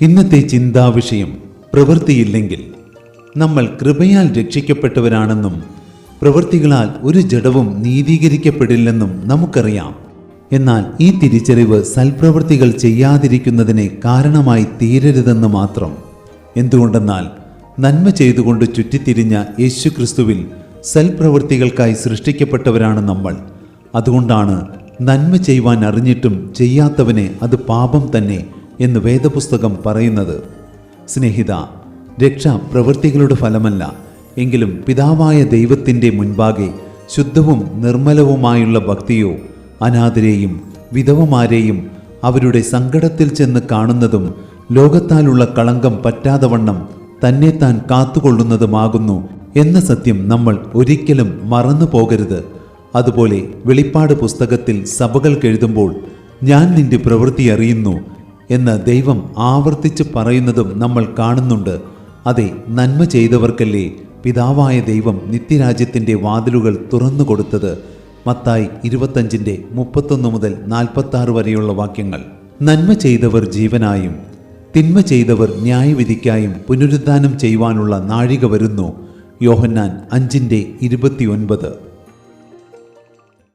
ഇന്നത്തെ ചിന്താവിഷയം പ്രവൃത്തിയില്ലെങ്കിൽ നമ്മൾ കൃപയാൽ രക്ഷിക്കപ്പെട്ടവരാണെന്നും പ്രവൃത്തികളാൽ ഒരു ജഡവും നീതീകരിക്കപ്പെടില്ലെന്നും നമുക്കറിയാം. എന്നാൽ ഈ തിരിച്ചറിവ് സൽപ്രവൃത്തികൾ ചെയ്യാതിരിക്കുന്നതിനെ കാരണമായി തീരരുതെന്ന് മാത്രം. എന്തുകൊണ്ടെന്നാൽ നന്മ ചെയ്തുകൊണ്ട് ചുറ്റിത്തിരിഞ്ഞ യേശുക്രിസ്തുവിൽ സൽപ്രവൃത്തികൾക്കായി സൃഷ്ടിക്കപ്പെട്ടവരാണ് നമ്മൾ. അതുകൊണ്ടാണ് നന്മ ചെയ്യുവാൻ അറിഞ്ഞിട്ടും ചെയ്യാത്തവനെ അത് പാപം തന്നെ എന്ന് വേദപുസ്തകം പറയുന്നത്. സ്നേഹിത രക്ഷ പ്രവൃത്തികളുടെ ഫലമല്ല. എങ്കിലും പിതാവായ ദൈവത്തിന്റെ മുൻപാകെ ശുദ്ധവും നിർമ്മലവുമായുള്ള ഭക്തിയോ അനാഥരെയും വിധവമാരെയും അവരുടെ സങ്കടത്തിൽ ചെന്ന് കാണുന്നതും ലോകത്താലുള്ള കളങ്കം പറ്റാതവണ്ണം തന്നെ താൻ കാത്തുകൊള്ളുന്നതുമാകുന്നു എന്ന സത്യം നമ്മൾ ഒരിക്കലും മറന്നു പോകരുത്. അതുപോലെ വെളിപ്പാട് പുസ്തകത്തിൽ സഭകൾക്കെഴുതുമ്പോൾ ഞാൻ നിന്റെ പ്രവൃത്തി അറിയുന്നു എന്ന് ദൈവം ആവർത്തിച്ച് പറയുന്നതും നമ്മൾ കാണുന്നുണ്ട്. അതെ നന്മ ചെയ്തവർക്കല്ലേ പിതാവായ ദൈവം നിത്യരാജ്യത്തിന്റെ വാതിലുകൾ തുറന്നു കൊടുത്തത്. മത്തായി ഇരുപത്തഞ്ചിന്റെ മുപ്പത്തൊന്ന് മുതൽ നാൽപ്പത്തി വരെയുള്ള വാക്യങ്ങൾ. നന്മ ചെയ്തവർ ജീവനായും തിന്മ ചെയ്തവർ ന്യായവിധിക്കായും പുനരുദ്ധാനം ചെയ്യുവാനുള്ള നാഴിക വരുന്നു. യോഹന്നാൻ അഞ്ചിന്റെ ഇരുപത്തിയൊൻപത്.